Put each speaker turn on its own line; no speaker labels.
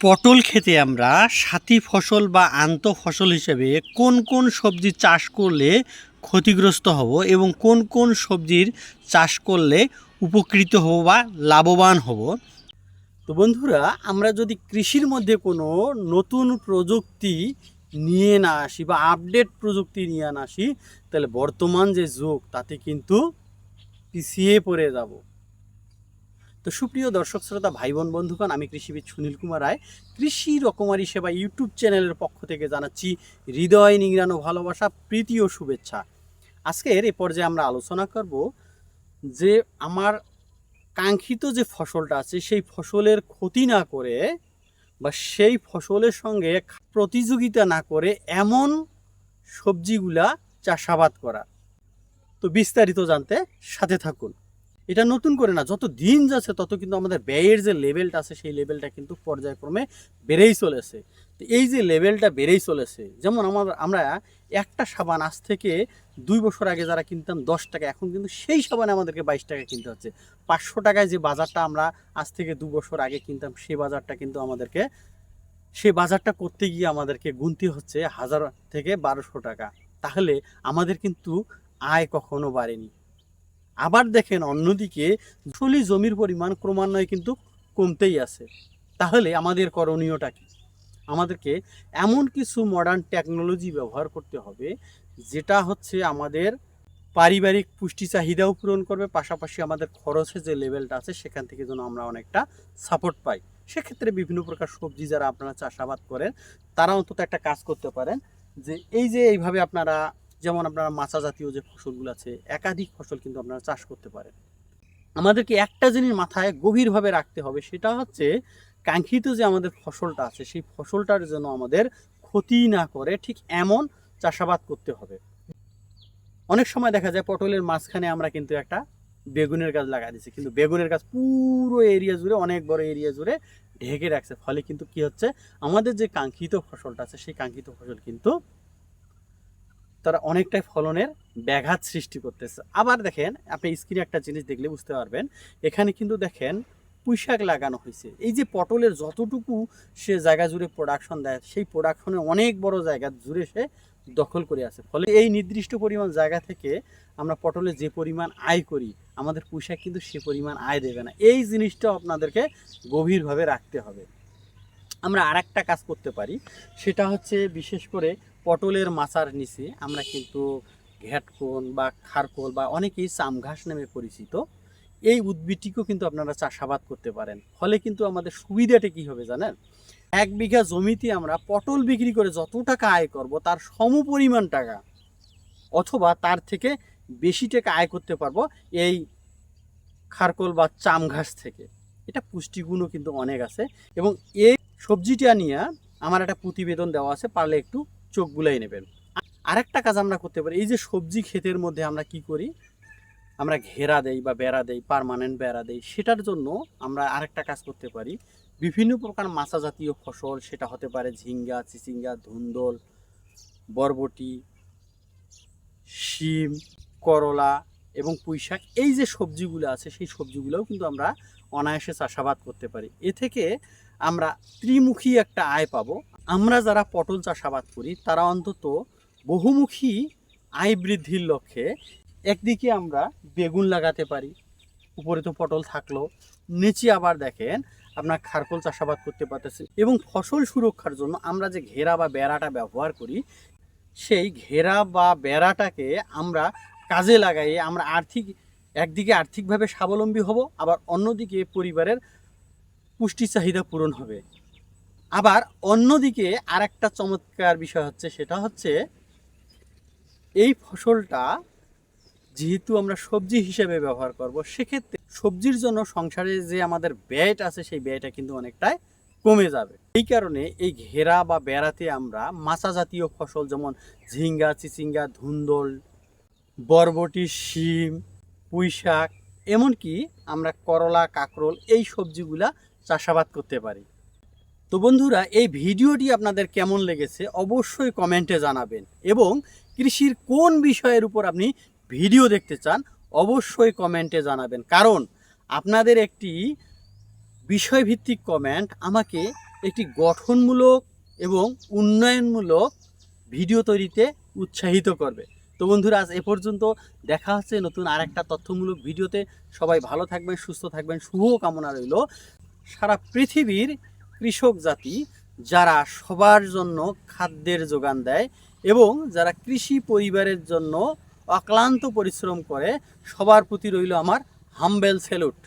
পটল খেতে আমরা সাথী ফসল বা আন্ত ফসল হিসেবে কোন কোন সবজি চাষ করলে ক্ষতিগ্রস্ত হব এবং কোন কোন সবজির চাষ করলে উপকৃত হব বা লাভবান হব? তো বন্ধুরা, আমরা যদি কৃষির মধ্যে কোনো নতুন প্রযুক্তি নিয়ে না আসি বা আপডেট প্রযুক্তি নিয়ে না আসি, তাহলে বর্তমান যে যুগ, তাতে কিন্তু পিছিয়ে পড়ে যাব। তো সুপ্রিয় দর্শক শ্রোতা ভাই বোন বন্ধুগণ, আমি কৃষিবিদ সুনীল কুমার রায়, কৃষি রকমারি সেবা ইউটিউব চ্যানেলের পক্ষ থেকে জানাচ্ছি হৃদয় নিংড়ানো ভালোবাসা, প্রীতি ও শুভেচ্ছা। আজকের এ পর্যায়ে আমরা আলোচনা করব যে আমার কাঙ্ক্ষিত যে ফসলটা আছে, সেই ফসলের ক্ষতি না করে বা সেই ফসলের সঙ্গে প্রতিযোগিতা না করে এমন সবজিগুলা চাষাবাদ করা। তো বিস্তারিত জানতে সাথে থাকুন। এটা নতুন করে না, যত দিন যাচ্ছে তত কিন্তু আমাদের ব্যয়ের যে লেভেলটা আছে সেই লেভেলটা কিন্তু পর্যায়ক্রমে বেড়েই চলেছে। তো এই যে লেভেলটা বেড়েই চলেছে, যেমন আমার, আমরা একটা সাবান আজ থেকে দুই বছর আগে যারা কিনতাম দশ টাকা, এখন কিন্তু সেই সাবানে আমাদেরকে বাইশ টাকা কিনতে হচ্ছে। পাঁচশো টাকায় যে বাজারটা আমরা আজ থেকে দু বছর আগে কিনতাম সেই বাজারটা কিন্তু আমাদেরকে সেই বাজারটা করতে গিয়ে আমাদেরকে গুনতে হচ্ছে হাজার থেকে বারোশো টাকা। তাহলে আমাদের কিন্তু আয় কখনো বাড়েনি। আবার দেখেন অন্যদিকে আসলে জমির পরিমাণ ক্রমান্বয়ে কিন্তু কমতেই আছে। তাহলে আমাদের করণীয়টা কি? আমাদেরকে এমন কিছু মডার্ন টেকনোলজি ব্যবহার করতে হবে, যেটা হচ্ছে আমাদের পারিবারিক পুষ্টি চাহিদাও পূরণ করবে, পাশাপাশি আমাদের খরচের যে লেভেলটা আছে, সেখান থেকে যেন আমরা অনেকটা সাপোর্ট পাই। সেক্ষেত্রে বিভিন্ন প্রকার সবজি যারা আপনারা চাষাবাদ করেন, তারা অন্তত একটা কাজ করতে পারেন যে, এই যে এইভাবে আপনারা যেমন আপনারা মাছা জাতীয় যে ফসলগুলো আছে, একাধিক ফসল কিন্তু আপনারা চাষ করতে পারেন। আমাদেরকে একটা জিনিস মাথায় গভীরভাবে রাখতে হবে, সেটা হচ্ছে কাঙ্ক্ষিত যে আমাদের ফসলটা আছে, সেই ফসলটার জন্য আমাদের ক্ষতি না করে, ঠিক এমন চাষাবাদ করতে হবে। অনেক সময় দেখা যায় পটলের মাঝখানে আমরা কিন্তু একটা বেগুনের গাছ লাগা দিচ্ছি কিন্তু বেগুনের গাছ পুরো এরিয়া জুড়ে, অনেক বড় এরিয়া জুড়ে ঢেকে রাখছে। ফলে কিন্তু কি হচ্ছে, আমাদের যে কাঙ্ক্ষিত ফসলটা আছে, সেই কাঙ্ক্ষিত ফসল কিন্তু তারা অনেকটাই ফলনের ব্যাঘাত সৃষ্টি করতেছে। আবার দেখেন, আপনি স্ক্রিনে একটা জিনিস দেখলে বুঝতে পারবেন, এখানে কিন্তু দেখেন পুঁইশাক লাগানো হয়েছে। এই যে পটলের যতটুকু সে জায়গা জুড়ে প্রোডাকশন দেয়, সেই প্রোডাকশনে অনেক বড় জায়গা জুড়ে সে দখল করে আছে। ফলে এই নির্দিষ্ট পরিমাণ জায়গা থেকে আমরা পটলে যে পরিমাণ আয় করি, আমাদের পুঁইশাক কিন্তু সে পরিমাণ আয় দেবে না। এই জিনিসটা আপনাদেরকে গভীরভাবে রাখতে হবে। আমরা আর একটা কাজ করতে পারি। সেটা হচ্ছে বিশেষ করে পটলের মাচার নিচে আমরা কিন্তু ঘ্যাটকোন বা খারকোল বা অনেকেই চামঘাস নামে পরিচিত। এই উদ্ভিদটিকেও কিন্তু আপনারা চাষাবাদ করতে পারেন। ফলে কিন্তু আমাদের সুবিধাটা কী হবে জানেন? এক বিঘা জমিতে আমরা পটল বিক্রি করে যত টাকা আয় করব তার সমপরিমাণ টাকা, অথবা তার থেকে বেশি টাকা আয় করতে পারব এই খারকোল বা চাম ঘাস থেকে। এটা পুষ্টিগুণও কিন্তু অনেক আছে এবং এই সবজিটা নিয়ে আমার একটা প্রতিবেদন দেওয়া আছে, পারলে একটু চোখ বুলাই নেবেন। আরেকটা কাজ আমরা করতে পারি, এই যে সবজি ক্ষেতের মধ্যে আমরা কি করি, আমরা ঘেরা দেই বা বেড়া দেই পারমানেন্ট বেড়া দেই, সেটার জন্য আমরা আরেকটা কাজ করতে পারি। বিভিন্ন প্রকার মাছা জাতীয় ফসল, সেটা হতে পারে ঝিঙ্গা, চিচিঙ্গা, ধুন্দল, বরবটি, শিম, করলা এবং পুঁইশাক, এই যে সবজিগুলো আছে, সেই সবজিগুলোও কিন্তু আমরা অনায়াসে চাষাবাদ করতে পারি। এ থেকে আমরা ত্রিমুখী একটা আয় পাবো। আমরা যারা পটল চাষাবাদ করি, তারা অন্তত বহুমুখী আয় বৃদ্ধির লক্ষ্যে একদিকে আমরা বেগুন লাগাতে পারি, উপরে তো পটল থাকল, নিচে আবার দেখেন আপনার খারকোল চাষাবাদ করতে পারতেছে এবং ফসল সুরক্ষার জন্য আমরা যে ঘেরা বা বেড়াটা ব্যবহার করি, সেই ঘেরা বা বেড়াটাকে আমরা কাজে লাগাই আমরা আর্থিক, একদিকে আর্থিকভাবে স্বাবলম্বী হব, আবার অন্যদিকে পরিবারের পুষ্টি চাহিদা পূরণ হবে। আবার অন্যদিকে আরেকটা চমৎকার বিষয় হচ্ছে, সেটা হচ্ছে এই ফসলটা যেহেতু আমরা সবজি হিসেবে ব্যবহার করব, সেক্ষেত্রে সবজির জন্য সংসারে যে আমাদের ব্যয়টা আছে, সেই ব্যয়টা কিন্তু অনেকটাই কমে যাবে। এই কারণে এই ঘেরা বা বেড়াতে আমরা মাছা জাতীয় ফসল যেমন ঝিঙ্গা, চিচিঙ্গা, ধুন্দল, বরবটি, শিম পুঁই শাক এমনকি আমরা করলা, কাকরোল এই সবজিগুলা চাষাবাদ করতে পারি। তো বন্ধুরা, এই ভিডিওটি আপনাদের কেমন লেগেছে অবশ্যই কমেন্টে জানাবেন এবং কৃষির কোন বিষয়ের উপর আপনি ভিডিও দেখতে চান অবশ্যই কমেন্টে জানাবেন। কারণ আপনাদের একটি বিষয়ভিত্তিক কমেন্ট আমাকে একটি গঠনমূলক এবং উন্নয়নমূলক ভিডিও তৈরিতে উৎসাহিত করবে। তো বন্ধুরা, আজ এ পর্যন্ত দেখা হচ্ছে নতুন আরেকটা তথ্যমূলক ভিডিওতে। সবাই ভালো থাকবেন, সুস্থ থাকবেন, শুভ কামনা রইল। সারা পৃথিবীর কৃষক জাতি যারা সবার জন্য খাদ্যের যোগান দেয় এবং যারা কৃষি পরিবারের জন্য অক্লান্ত পরিশ্রম করে, সবার প্রতি রইল আমার হাম্বেল স্যালুট